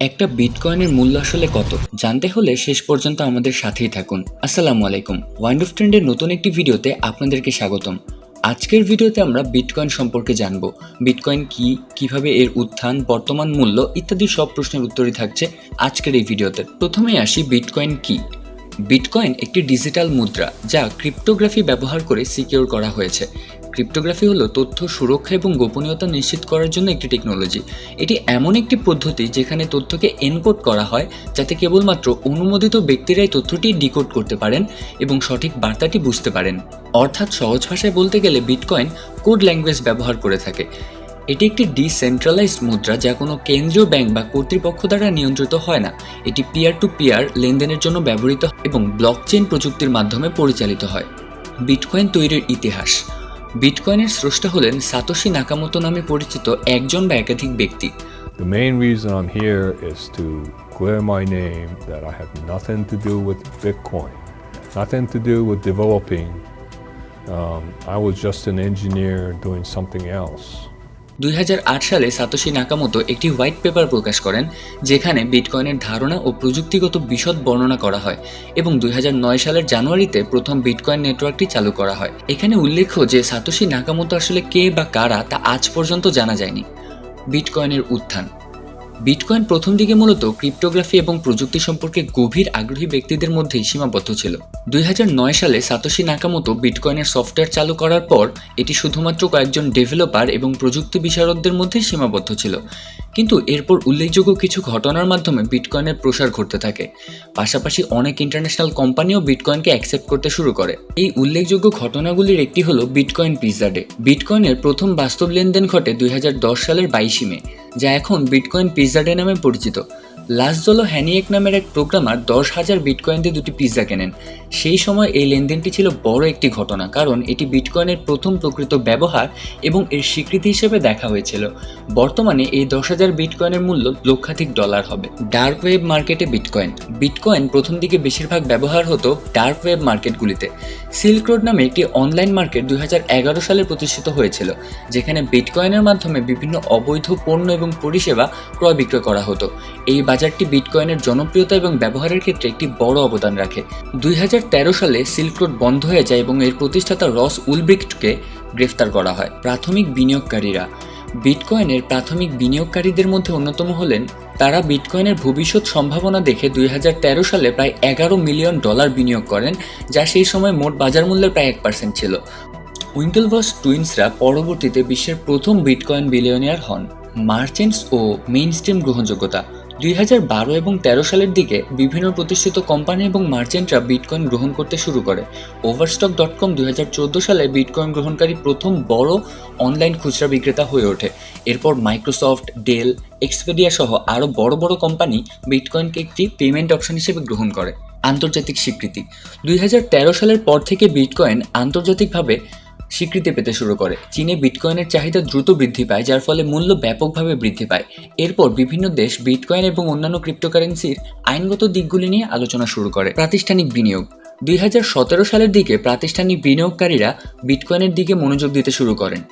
একটা বিটকয়েনের মূল্য আসলে কত? জানতে হলে শেষ পর্যন্ত আমাদের সাথেই থাকুন। আসসালামু আলাইকুম। ওয়াইন্ড অফ ট্রেন্ডের নতুন একটি ভিডিওতে আপনাদেরকে স্বাগতম। আজকের ভিডিওতে আমরা বিটকয়েন সম্পর্কে জানব। বিটকয়েন কি, কীভাবে এর উত্থান, বর্তমান মূল্য ইত্যাদি সব প্রশ্নের উত্তরই থাকছে আজকের এই ভিডিওতে। প্রথমেই আসি বিটকয়েন কি। বিটকয়েন একটি ডিজিটাল মুদ্রা যা ক্রিপ্টোগ্রাফি ব্যবহার করে সিকিউর করা হয়েছে। ক্রিপ্টোগ্রাফি হলো তথ্য সুরক্ষা এবং গোপনীয়তা নিশ্চিত করার জন্য একটি টেকনোলজি। এটি এমন একটি পদ্ধতি যেখানে তথ্যকে এনকোড করা হয় যাতে কেবলমাত্র অনুমোদিত ব্যক্তিরাই তথ্যটি ডিকোড করতে পারেন এবং সঠিক বার্তাটি বুঝতে পারেন। অর্থাৎ সহজ ভাষায় বলতে গেলে বিটকয়েন কোড ল্যাঙ্গুয়েজ ব্যবহার করে থাকে। এটি একটি ডিসেন্ট্রালাইজড মুদ্রা যা কোনো কেন্দ্রীয় ব্যাংক বা কর্তৃপক্ষ দ্বারা নিয়ন্ত্রিত হয় না। এটি পিয়ার টু পিয়ার লেনদেনের জন্য ব্যবহৃত এবং ব্লকচেন প্রযুক্তির মাধ্যমে পরিচালিত হয়। বিটকয়েন তৈরির ইতিহাস। বিটকয়েনের স্রষ্টা হলেন সাতোশি নাকামোতো নামে পরিচিত একজন বা একাধিক ব্যক্তি The main reason I'm here is to clear my name that I have nothing to do with Bitcoin, nothing to do with developing. Um, I was just an engineer doing something else. দুই হাজার আট সালে satoshi নাকামতো একটি white paper প্রকাশ করেন, যেখানে বিটকয়েনের ধারণা ও প্রযুক্তিগত বিশদ বর্ণনা করা হয় এবং দুই হাজার নয় সালের জানুয়ারিতে প্রথম বিটকয়েন নেটওয়ার্কটি চালু করা হয়। এখানে উল্লেখ্য যে সাতোশি নাকামতো আসলে কে বা কারা তা আজ পর্যন্ত জানা যায়নি। বিটকয়েনের উত্থান বিটকয়েন প্রথম দিকে মূলত ক্রিপ্টোগ্রাফি এবং প্রযুক্তি সম্পর্কে গভীর আগ্রহী ব্যক্তিদের মধ্যেই সীমাবদ্ধ ছিল। দুই হাজার নয় সালে সাতোশি নাকামোতো বিটকয়েনের সফটওয়্যার চালু করার পর এটি শুধুমাত্র কয়েকজন ডেভেলপার এবং প্রযুক্তি বিশারদদের মধ্যেই সীমাবদ্ধ ছিল। কিন্তু এরপর উল্লেখযোগ্য কিছু ঘটনার মাধ্যমে বিটকয়েনের প্রসার ঘটতে থাকে। পাশাপাশি অনেক ইন্টারন্যাশনাল কোম্পানিও বিটকয়েনকে অ্যাকসেপ্ট করতে শুরু করে। এই উল্লেখযোগ্য ঘটনাগুলির একটি হলো বিটকয়েন পিৎজা ডে বিটকয়েনের প্রথম বাস্তব লেনদেন ঘটে দুই হাজার দশ সালের বাইশে মে। যা এখন বিটকয়েন পিৎজা ডে নামে পরিচিত। লাসজলো হ্যানিয়েক নামের এক প্রোগ্রামার দশ হাজার বিটকয়েন দিয়ে দুটি পিৎজা কেনেন। সেই সময় এই লেনদেনটি ছিল বড় একটি ঘটনা, কারণ এটি বিটকয়েনের প্রথম প্রকৃত ব্যবহার এবং এর স্বীকৃতি হিসেবে দেখা হয়েছিল। বর্তমানে এই দশ হাজার বিটকয়েনের মূল্য লক্ষাধিক ডলার হবে। ডার্ক ওয়েব মার্কেটে বিটকয়েন বিটকয়েন প্রথম দিকে বেশিরভাগ ব্যবহার হতো ডার্ক ওয়েব মার্কেটগুলিতে সিল্ক রোড নামে একটি অনলাইন মার্কেট দুই হাজার এগারো সালে প্রতিষ্ঠিত হয়েছিল, যেখানে বিটকয়েনের মাধ্যমে বিভিন্ন অবৈধ পণ্য এবং পরিষেবা ক্রয় বিক্রয় করা হতো। এই বাজারটি বিটকয়েনের জনপ্রিয়তা এবং ব্যবহারের ক্ষেত্রে একটি বড় অবদান রাখে। দুই হাজার তেরো সালে সিল্ক রোড বন্ধ হয়ে যায় এবং এর প্রতিষ্ঠাতা রস উলব্রিক্টকে গ্রেফতার করা হয়, প্রাথমিক বিনিয়োগকারীরা। বিটকয়েনের প্রাথমিক বিনিয়োগকারীদের মধ্যে অন্যতম হলেন তারা বিটকয়েনের ভবিষ্যৎ সম্ভাবনা দেখে দুই হাজার তেরো সালে প্রায় এগারো মিলিয়ন ডলার বিনিয়োগ করেন, যা সেই সময় মোট বাজার মূল্যের প্রায় এক পার্সেন্ট ছিল। উইঙ্কেলভস টুইন্সরা পরবর্তীতে বিশ্বের প্রথম বিটকয়েন বিলিয়নিয়ার হন। মার্চেন্টস ও মেইন স্ট্রিম গ্রহণযোগ্যতা। দুই এবং তেরো সালের দিকে বিভিন্ন প্রতিষ্ঠিত কোম্পানি এবং মার্চেন্টরা বিটকয়েন গ্রহণ করতে শুরু করে। ওভারস্টক ডট কম সালে বিটকয়েন গ্রহণকারী প্রথম বড় অনলাইন খুচরা বিক্রেতা হয়ে ওঠে। এরপর মাইক্রোসফট, ডেল, এক্সপেডিয়া সহ আরও বড় বড় কোম্পানি বিটকয়েনকে একটি পেমেন্ট অপশন হিসেবে গ্রহণ করে। আন্তর্জাতিক স্বীকৃতি। দুই হাজার তেরো সালের পর থেকে বিটকয়েন আন্তর্জাতিকভাবে স্বীকৃতি পেতে শুরু করে। চীনে বিটকয়েনের চাহিদা দ্রুত বৃদ্ধি পায়, যার ফলে মূল্য ব্যাপকভাবে বৃদ্ধি পায়। এরপর বিভিন্ন দেশ বিটকয়েন এবং অন্যান্য ক্রিপ্টোকারেন্সির আইনগত দিকগুলি নিয়ে আলোচনা শুরু করে। প্রাতিষ্ঠানিক বিনিয়োগ। দুই হাজার সতেরো সালের দিকে প্রাতিষ্ঠানিক বিনিয়োগকারীরা বিটকয়েনের দিকে মনোযোগ দিতে শুরু করেন।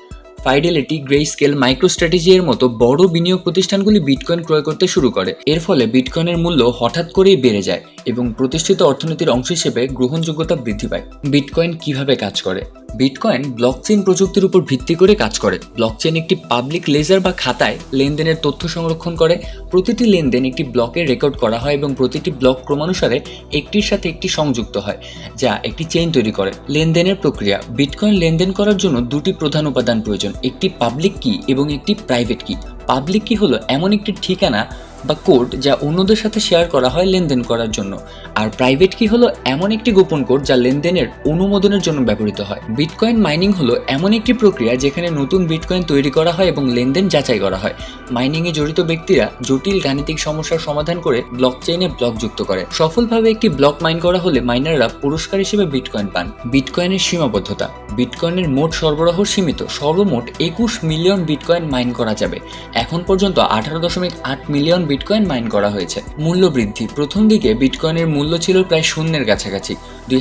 ফাইডেলিটি গ্রে স্কেল মাইক্রোস্ট্র্যাটেজি এর মতো বড় বিনিয়োগ প্রতিষ্ঠানগুলি বিটকয়েন ক্রয় করতে শুরু করে। এর ফলে বিটকয়েনের মূল্য হঠাৎ করেই বেড়ে যায় এবং প্রতিষ্ঠিত অর্থনীতির অংশ হিসেবে গ্রহণযোগ্যতা বৃদ্ধি পায়। বিটকয়েন কীভাবে কাজ করে? বিটকয়েন ব্লকচেন প্রযুক্তির উপর ভিত্তি করে কাজ করে। ব্লকচেন একটি পাবলিক লেজার বা খাতায় লেনদেনের তথ্য সংরক্ষণ করে। প্রতিটি লেনদেন একটি ব্লকে রেকর্ড করা হয় এবং প্রতিটি ব্লক ক্রমানুসারে একটির সাথে একটি সংযুক্ত হয়, যা একটি চেইন তৈরি করে। লেনদেনের প্রক্রিয়া। বিটকয়েন লেনদেন করার জন্য দুটি প্রধান উপাদান প্রয়োজন, একটি পাবলিক কি এবং একটি প্রাইভেট কি পাবলিক কি হলো এমন একটি ঠিকানা বা কোড যা অন্যদের সাথে শেয়ার করা হয় লেনদেন করার জন্য। আর প্রাইভেট কি হলো এমন একটি গোপন কোড যা লেনদেনের অনুমোদনের জন্য ব্যবহৃত হয়। বিটকয়েন মাইনিং হলো এমন একটি প্রক্রিয়া যেখানে নতুন বিটকয়েন তৈরি করা হয় এবং লেনদেন যাচাই করা হয়। মাইনিংয়ে জড়িত ব্যক্তিরা জটিল গাণিতিক সমস্যার সমাধান করে ব্লক চেইনে ব্লক যুক্ত করে। সফলভাবে একটি ব্লক মাইন করা হলে মাইনাররা পুরস্কার হিসেবে বিটকয়েন পান। বিটকয়েনের সীমাবদ্ধতা। বিটকয়েনের মোট সরবরাহ সীমিত। সর্বমোট একুশ মিলিয়ন বিটকয়েন মাইন করা যাবে। এখন পর্যন্ত আঠারো দশমিক আট মিলিয়ন বিটকয়েন মাইন করা হয়েছে। মূল্য বৃদ্ধি। প্রথম দিকে বিটকয়েনের মূল্য ছিল প্রায় শূন্যের কাছাকাছি। দুই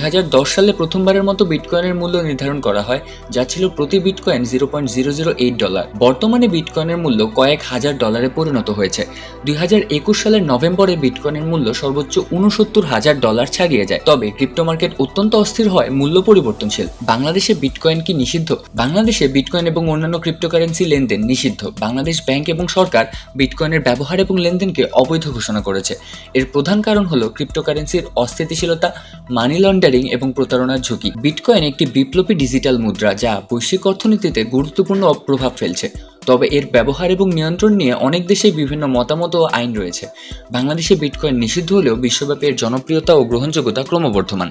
সালে প্রথমবারের মতো বিটকয়েনের মূল্য নির্ধারণ করা হয়, যা ছিল প্রতি bitcoin zero point zero zero eight dollar বর্তমানে বিটকয়েনের মূল্য কয়েক হাজার ডলারে পরিণত হয়েছে। দুই সালের নভেম্বরে বিটকয়েনের মূল্য সর্বোচ্চ উনসত্তর হাজার ডলার ছাড়িয়ে যায়। তবে ক্রিপ্টো মার্কেট অত্যন্ত অস্থির হয় মূল্য পরিবর্তনশীল। বাংলাদেশে বিটকয়েন কি নিষিদ্ধ? বাংলাদেশে বিটকয়েন এবং অন্যান্য ক্রিপ্টোকারেন্সি লেনদেন নিষিদ্ধ। বাংলাদেশ ব্যাংক এবং সরকার বিটকয়েনের ব্যবহার এবং লেনদেনকে অবৈধ ঘোষণা করেছে। এর প্রধান কারণ হলো ক্রিপ্টোকারেন্সির অস্থিতিশীলতা, মানি লন্ডারিং এবং প্রতারণার ঝুঁকি। বিটকয়েন একটি বিপ্লবী ডিজিটাল মুদ্রা যা বৈশ্বিক অর্থনীতিতে গুরুত্বপূর্ণ প্রভাব ফেলছে। তবে এর ব্যবহার এবং নিয়ন্ত্রণ নিয়ে অনেক দেশে বিভিন্ন মতামত ও আইন রয়েছে। বাংলাদেশে বিটকয়েন নিষিদ্ধ হলেও বিশ্বব্যাপী এর জনপ্রিয়তা ও গ্রহণযোগ্যতা ক্রমবর্ধমান।